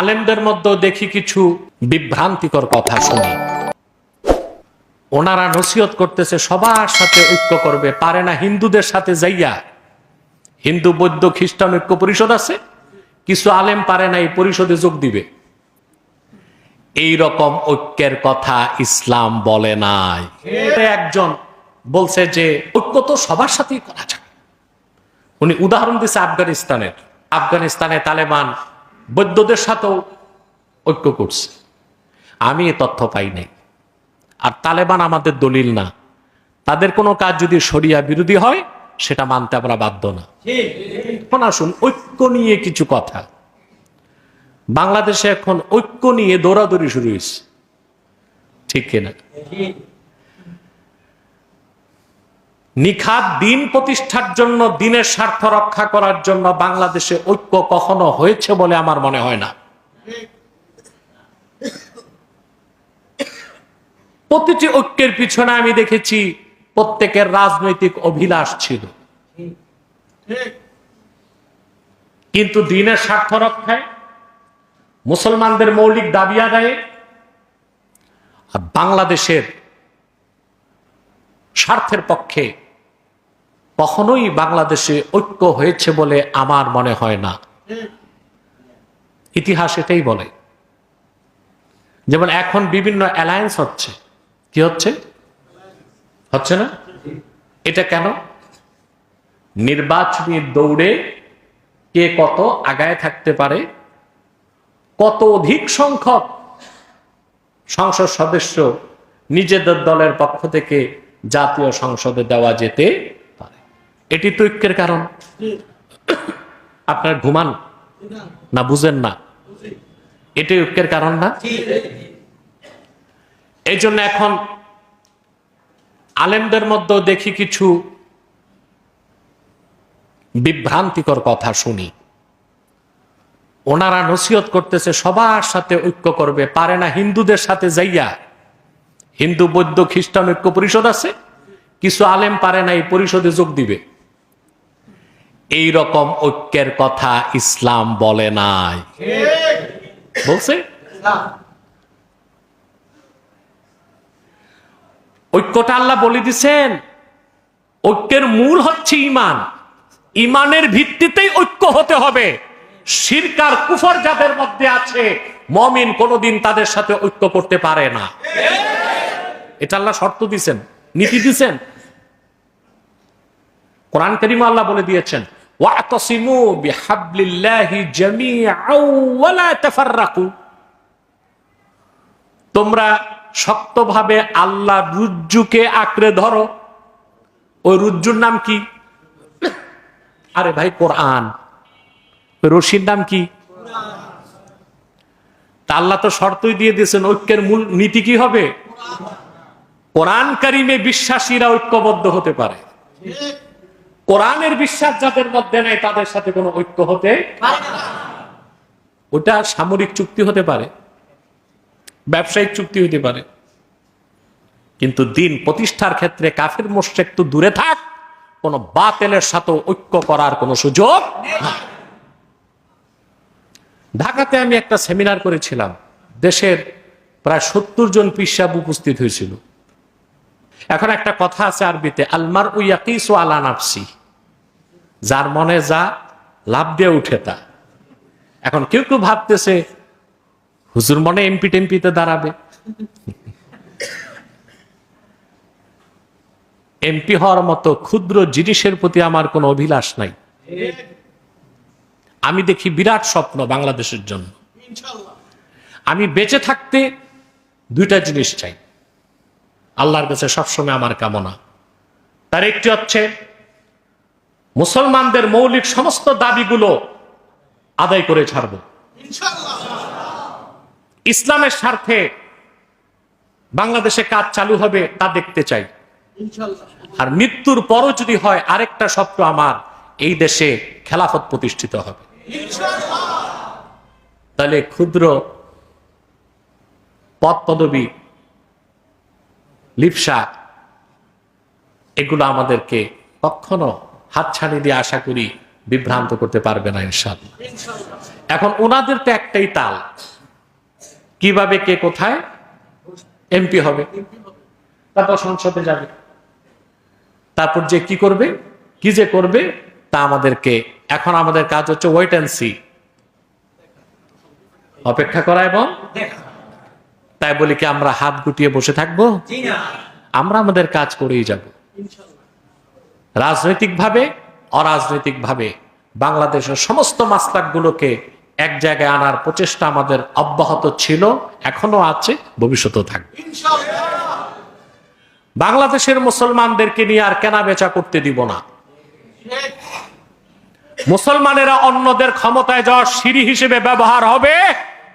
আলেমদের মধ্যেও দেখি কিছু বিভ্রান্তিকর কথা শুনি। ওনারা নসিহত করতেছে, সবার সাথে ঐক্য করবে, পারে না হিন্দুদের সাথে যাইয়া। হিন্দু, বৌদ্ধ, খ্রিস্টান ঐক্য পরিষদ আছে, কিছু আলেম পারে না এই পরিষদে যোগ দিবে। এই রকম ঐক্যের কথা ইসলাম বলে নাই। একজন বলছে যে, ঐক্য তো সবার সাথেই করা যায়। উনি উদাহরণ দিচ্ছে আফগানিস্তানের। আফগানিস্তানে তালেবান বৌদ্ধদের সাথেও ঐক্য করছে। আমি এ তথ্য পাই নাই। আর তালেবান আমাদের দলিল না। তাদের কোনো কাজ যদি সরিয়া বিরোধী হয় সেটা মানতে আমরা বাধ্য না। এখন আসুন ঐক্য নিয়ে কিছু কথা। বাংলাদেশে এখন ঐক্য নিয়ে দৌড়াদৌড়ি শুরু হয়েছে। ঠিক কিনা? নিখাত দিন প্রতিষ্ঠার জন্য, দিনের স্বার্থ রক্ষা করার জন্য বাংলাদেশে ঐক্য কখনো হয়েছে বলে আমার মনে হয় না। প্রতিটি ঐক্যের পিছনে আমি দেখেছি প্রত্যেকের রাজনৈতিক অভিলাষ ছিল। কিন্তু দিনের স্বার্থ রক্ষায় মুসলমানদের মৌলিক দাবি আদায়ে আর বাংলাদেশের স্বার্থের পক্ষে কখনোই বাংলাদেশে ঐক্য হয়েছে বলে আমার মনে হয় না। ইতিহাস এটাই বলে। যেমন এখন বিভিন্ন অ্যালায়েন্স হচ্ছে। কি হচ্ছে? হচ্ছে না? এটা কেন? নির্বাচনী দৌড়ে কে কত আগায় থাকতে পারে? কত অধিক সংখ্যক সংসদ সদস্য নিজেদের দলের পক্ষ থেকে জাতীয় সংসদে দেওয়া যেতে এটি তো ঐক্যের কারণ। আপনার ঘুমান না, বুঝেন না। এটি ঐক্যের কারণ না? এই জন্য এখন আলেমদের মধ্যে দেখি কিছু বিভ্রান্তিকর কথা শুনি। ওনারা নসিহত করতেছে, সবার সাথে ঐক্য করবে, পারে না হিন্দুদের সাথে যাইয়া। হিন্দু, বৌদ্ধ, খ্রিস্টান ঐক্য পরিষদ আছে, কিছু আলেম পারে না এই পরিষদে যোগ দিবে। এই রকম ঐক্যের কথা ইসলাম বলে নাই। বলছে? ঐক্যটা আল্লাহ বলে দিছেন। ঐক্যের মূল হচ্ছে ইমান। ইমানের ভিত্তিতেই ঐক্য হতে হবে। শিরকার কুফর যাদের মধ্যে আছে মমিন কোনোদিন তাদের সাথে ঐক্য করতে পারে না। এটা আল্লাহ শর্ত দিছেন নীতি দিছেন। কোরআন করিম আল্লাহ বলে দিয়েছেন তোমরা শক্তভাবে আল্লাহ রুজ্জুকে আঁকড়ে ধরো। ওই রুজ্জুর নাম কি? আরে ভাই, কোরআন। রশির নাম কি? আল্লাহ তো শর্তই দিয়ে দিয়েছেন, ঐক্যের মূল নীতি কি হবে? কোরআন কারিমে বিশ্বাসীরা ঐক্যবদ্ধ হতে পারে। কোরআনের বিশ্বাস যাদের মধ্যে নেই, তাদের সাথে কোনো ঐক্য হতে ওটা সামরিক চুক্তি হতে পারে, ব্যবসায়িক চুক্তি হতে পারে। কিন্তু দিন প্রতিষ্ঠার ক্ষেত্রে কাফের মোশেক তো দূরে থাক, কোন বাতেলের সাথে ঐক্য করার কোনো সুযোগ ঢাকাতে আমি একটা সেমিনার করেছিলাম, দেশের প্রায় সত্তর জন পিসাব উপস্থিত হয়েছিল। এখন একটা কথা আছে আরবিতে আলমার উইয়াকিস আলা নাফসি। যার মনে যা, লাভ দিয়ে উঠে তা। এখন কেউ কেউ ভাবতেছে, হুজুর মনে এমপি টেম্পিতে দাঁড়াবে। এমপি হওয়ার মতো ক্ষুদ্র জিনিসের প্রতি আমার কোনো অভিলাষ নাই। আমি দেখি বিরাট স্বপ্ন বাংলাদেশের জন্য। আমি বেঁচে থাকতে দুইটা জিনিস চাই। আল্লাহর কাছে সবসময় আমার কামনা। তার একটি হচ্ছে, মুসলমানদের মৌলিক সমস্ত দাবিগুলো আদায় করে ছাড়ব। ইসলামের স্বার্থে বাংলাদেশে কাজ চালু হবে তা দেখতে চাই। আর মৃত্যুর পরও যদি হয়, আরেকটা স্বপ্ন আমার, এই দেশে খেলাফত প্রতিষ্ঠিত হবে। তাহলে ক্ষুদ্র পদ পদবী লিপসা, এগুলো আমাদেরকে কখনো হাতছানি দিয়ে আশা করি বিভ্রান্ত করতে পারবে না ইনশাল্লাহ এখন ওনাদের তো একটাই তাল, কীভাবে, কে কোথায়? এমপি হবে, তারপর সংসদে যাবে। তারপর যে কি করবে, কি যে করবে, তা আমাদেরকে, এখন আমাদের কাজ হচ্ছে ওয়েট অ্যান্ড সি অপেক্ষা করা এবং তাই বলি কি আমরা হাত গুটিয়ে বসে থাকব? আমরা আমাদের কাজ করেই যাব। রাজনৈতিকভাবে অরাজনৈতিকভাবে বাংলাদেশের সমস্ত মাসলাকগুলোকে এক জায়গায় আনার প্রচেষ্টা আমাদের অব্যাহত ছিল এখনও আছে ভবিষ্যতেও থাকবে। বাংলাদেশের মুসলমানদেরকে নিয়ে আর কেনা বেচা করতে দিব না। মুসলমানেরা অন্যদের ক্ষমতায় যাওয়ার সিঁড়ি হিসেবে ব্যবহার হবে।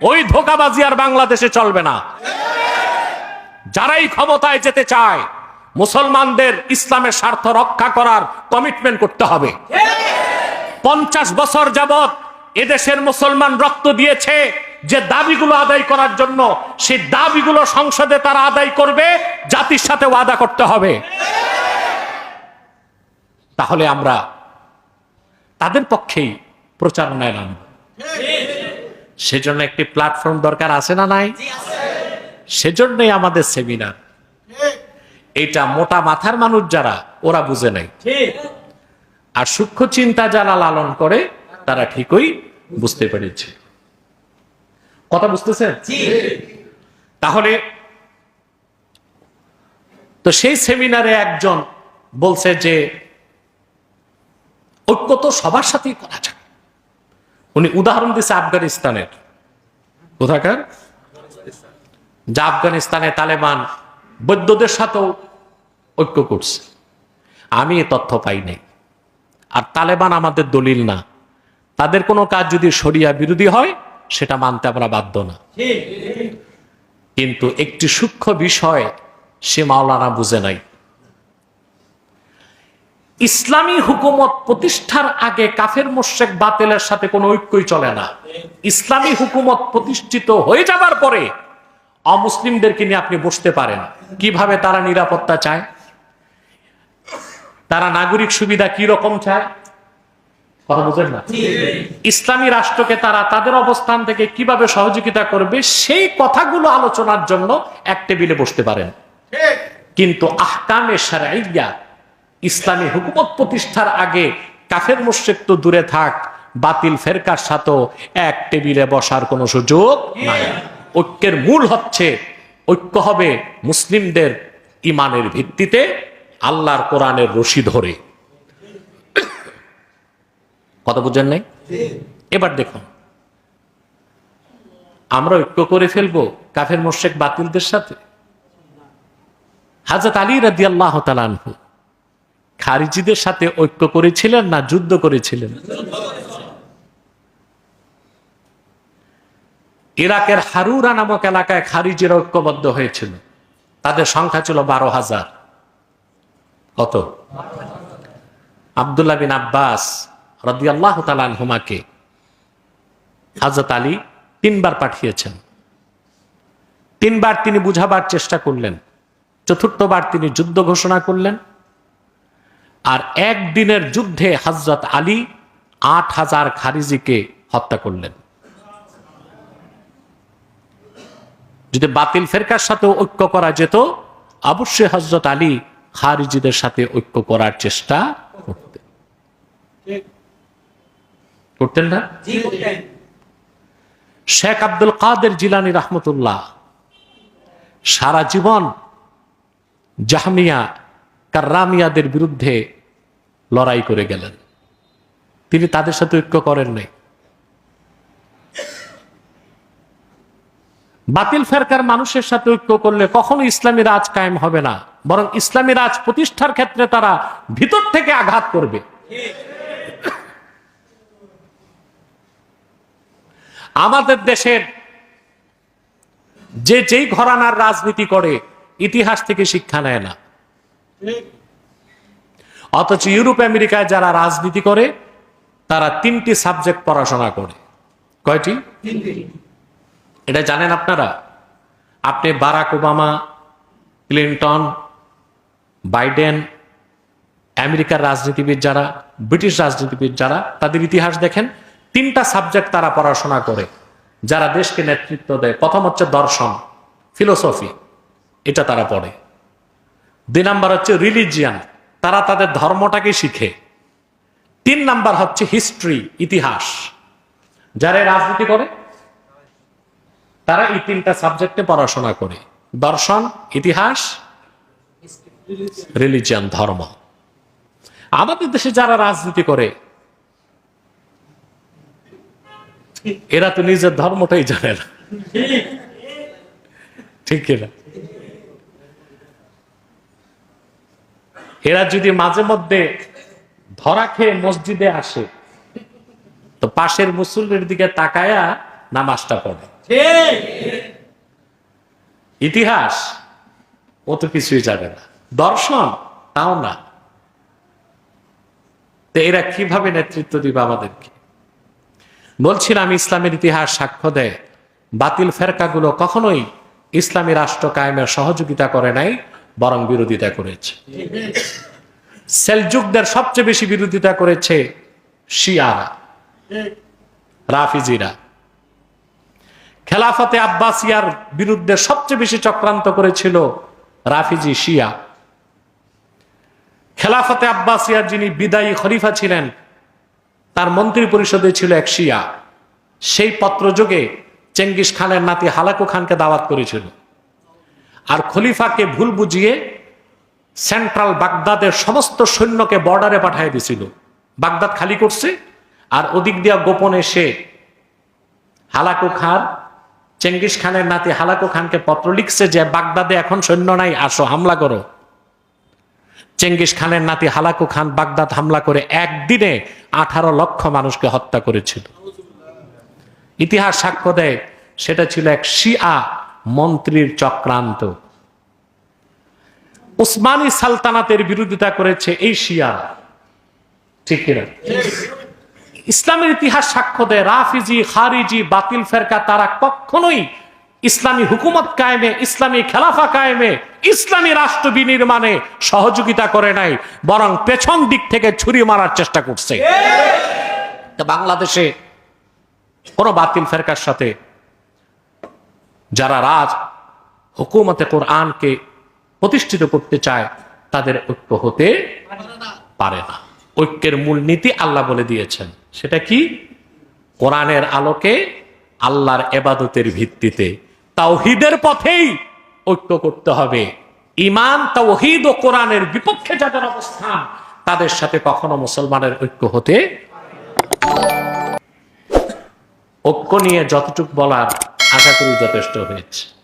ওই ধোকাবাজি আর বাংলাদেশে চলবে না। যারাই ক্ষমতায় যেতে চায়, মুসলমানদের ইসলামের স্বার্থ রক্ষা করার কমিটমেন্ট করতে হবে। পঞ্চাশ বছর যাবত এদেশের মুসলমান রক্ত দিয়েছে যে দাবিগুলো আদায় করার জন্য, সেই দাবিগুলো সংসদে তারা আদায় করবে, জাতির সাথে ওয়াদা করতে হবে। তাহলে আমরা তাদের পক্ষেই প্রচারণায় নামব। সেজন্য একটি প্ল্যাটফর্ম দরকার আছে না নাই? সেজন্যই আমাদের সেমিনার এটা মোটা মাথার মানুষ যারা ওরা বুঝে নাই। আর সূক্ষ্ম চিন্তা যারা লালন করে তারা ঠিকই বুঝতে পেরেছে। কথা বুঝতেছেন? তাহলে তো সেই সেমিনারে একজন বলছে যে ঐক্য তো সবার সাথেই করা যায় উনি উদাহরণ দিচ্ছে আফগানিস্তানের। কোথাকার? যা আফগানিস্তানে তালেবান বৈদ্যদের সাথেও ঐক্য করছে। আমি এ তথ্য পাই নাই। আর তালেবান আমাদের দলিল না। তাদের কোনো কাজ যদি সরিয়া বিরোধী হয় সেটা মানতে আমরা বাধ্য না। কিন্তু একটি সূক্ষ্ম বিষয় সে মাওলানা বুঝে নাই। ইসলামী হুকুমত প্রতিষ্ঠার আগে কাফের মোশেক বাতিলের সাথে কোনো ঐক্যই চলে না। ইসলামী হুকুমত প্রতিষ্ঠিত হয়ে যাবার পরে অমুসলিমদেরকে নিয়ে আপনি বসতে পারেন। কীভাবে তারা নিরাপত্তা চায়? তারা নাগরিক সুবিধা কি রকম চায়? কথা বুঝেন না? ইসলামী রাষ্ট্রকে তারা তাদের অবস্থান থেকে কীভাবে সহযোগিতা করবে সেই কথাগুলো আলোচনার জন্য এক টেবিলে বসতে পারেন। কিন্তু আহকামে সারাইয়া ইসলামী হুকুমত প্রতিষ্ঠার আগে কাফের মুশ্রিক তো দূরে থাক, বাতিল ফেরকার সাথেও এক টেবিলে বসার কোনো সুযোগ নাই। ঐক্যের মূল হচ্ছে, ঐক্য হবে মুসলিমদের ইমানের ভিত্তিতে আল্লাহর কোরআনের রশি ধরে। কথা বুঝেন নাই? এবার দেখুন। আমরা ঐক্য করে ফেলব কাফের মোশেক বাতিলদের সাথে? হাজরত আলী রাদি আল্লাহ তালানহু খারিজিদের সাথে ঐক্য করেছিলেন না যুদ্ধ করেছিলেন? ইরাকের হারুরা নামক এলাকায় খারিজিরা ঐক্যবদ্ধ হয়েছিল। তাদের সংখ্যা ছিল বারো হাজার। কত? আবদুল্লাহ বিন আব্বাস রদি আল্লাহ হুমাকে হাজরত আলী তিনবার পাঠিয়েছেন। তিনবার তিনি বুঝাবার চেষ্টা করলেন। চতুর্থবার তিনি যুদ্ধ ঘোষণা করলেন। আর একদিনের যুদ্ধে হজরত আলী আট হাজার খারিজিকে হত্যা করলেন। যদি বাতিল ফেরকার সাথে ঐক্য করা যেত অবশ্যই হজরত আলী খারিজিদের সাথে ঐক্য করার চেষ্টা করতেন। করতেন না? শেখ আব্দুল কাদের জিলানি রহমতুল্লাহ সারা জীবন জাহমিয়া কার্রামিয়াদের বিরুদ্ধে লড়াই করে গেলেন। তিনি তাদের সাথে ঐক্য করেন নাই। বাতিল ফেরকার মানুষের সাথে ঐক্য করলে কখনো ইসলামী রাজ কায়েম হবে না, বরং ইসলামী রাজ প্রতিষ্ঠার ক্ষেত্রে তারা ভিতর থেকে আঘাত করবে। আমাদের দেশের যে যেই ঘরানার রাজনীতি করে, ইতিহাস থেকে শিক্ষা নেয় না। অথচ ইউরোপ আমেরিকায় যারা রাজনীতি করে তারা তিনটি সাবজেক্ট পড়াশোনা করে। কয়টি? এটা জানেন আপনারা? আপনি বারাক ওবামা ক্লিন্টন বাইডেন আমেরিকার রাজনীতিবিদ যারা ব্রিটিশ রাজনীতিবিদ যারা তাদের ইতিহাস দেখেন তিনটা সাবজেক্ট তারা পড়াশোনা করে যারা দেশকে নেতৃত্ব দেয়। প্রথম হচ্ছে দর্শন ফিলোসফি এটা তারা পড়ে। দুই নাম্বার হচ্ছে রিলিজিয়ান তারা তাদের ধর্মটাকে শিখে। তিন নাম্বার হচ্ছে হিস্ট্রি ইতিহাস। যারা রাজনীতি করে, তারা এই তিনটা সাবজেক্টে পড়াশোনা করে। দর্শন, ইতিহাস রিলিজিয়ান ধর্ম। আমাদের দেশে যারা রাজনীতি করে, এরা তো নিজের ধর্মটাই জানে না। ঠিক কিনা? এরা যদি মাঝে মধ্যে ধরা খেয়ে মসজিদে আসে, তো পাশের মুসল্লির দিকে তাকায়া নামাজটা পড়ে। ইতিহাস ও তো কিছুই জানে না। দর্শন তাও না। তো এরা কীভাবে নেতৃত্ব দিবে আমাদেরকে? বলছিলাম, ইসলামের ইতিহাস সাক্ষ্য দেয়, বাতিল ফেরকাগুলো কখনোই ইসলামী রাষ্ট্র কায়েমের সহযোগিতা করে নাই। বরং বিরোধিতা করেছে। সেলজুকদের সবচেয়ে বেশি বিরোধিতা করেছে শিয়ারা, রাফিজিরা। খেলাফতে আব্বাসিয়ার বিরুদ্ধে সবচেয়ে বেশি চক্রান্ত করেছিল রাফিজি শিয়া। খেলাফতে আব্বাসিয়ার যিনি বিদায়ী খলিফা ছিলেন, তার মন্ত্রী পরিষদে ছিল এক শিয়া। সেই পত্রযোগে চেঙ্গিস খানের নাতি হালাকু খানকে দাওয়াত করেছিল। আর খলিফাকে ভুল বুঝিয়ে সেন্ট্রাল বাগদাদের সমস্ত সৈন্যকে বর্ডারে পাঠিয়ে দিছিল। বাগদাদ খালি করছে, আর ওদিক দিয়া গোপনে সে হালাকু খান, চেঙ্গিস খানের নাতি হালাকু খানকে পত্র লিখছে যে, বাগদাদে এখন সৈন্য নাই, আসো, হামলা করো। চেঙ্গিস খানের নাতি হালাকু খান বাগদাদ হামলা করে একদিনে আঠারো লক্ষ মানুষকে হত্যা করেছিল। ইতিহাস সাক্ষ্য দেয়, সেটা ছিল এক শিয়া মন্ত্রীর চক্রান্ত। উসমানী সালতানাতের বিরোধিতা করেছে এই শিয়া। ঠিক কিনা? ইসলামের ইতিহাস সাক্ষ্য দেয়, রাফিজি, খারিজি, বাতিল ফেরকা, তারা কখনোই ইসলামী হুকুমত কায়েমে, ইসলামী খেলাফা কায়েমে, ইসলামী রাষ্ট্র বিনির্মাণে সহযোগিতা করে নাই, বরং পেছন দিক থেকে ছুরি মারার চেষ্টা করছে। বাংলাদেশে কোন বাতিল ফেরকার সাথে যারা রাজ হুকুমতে কোরআনকে প্রতিষ্ঠিত করতে চায়, তাদের ঐক্য হতে পারে না। ঐক্যের মূল নীতি আল্লাহ বলে দিয়েছেন। সেটা কি? কোরআনের আলোকে আল্লাহর এবাদতের ভিত্তিতে তাওহিদের পথেই ঐক্য করতে হবে। ইমান তাওহিদ ও কোরআনের বিপক্ষে যাদের অবস্থান, তাদের সাথে কখনো মুসলমানের ঐক্য হতে ঐক্য নিয়ে যতটুক বলার আশা করি যথেষ্ট হয়েছে।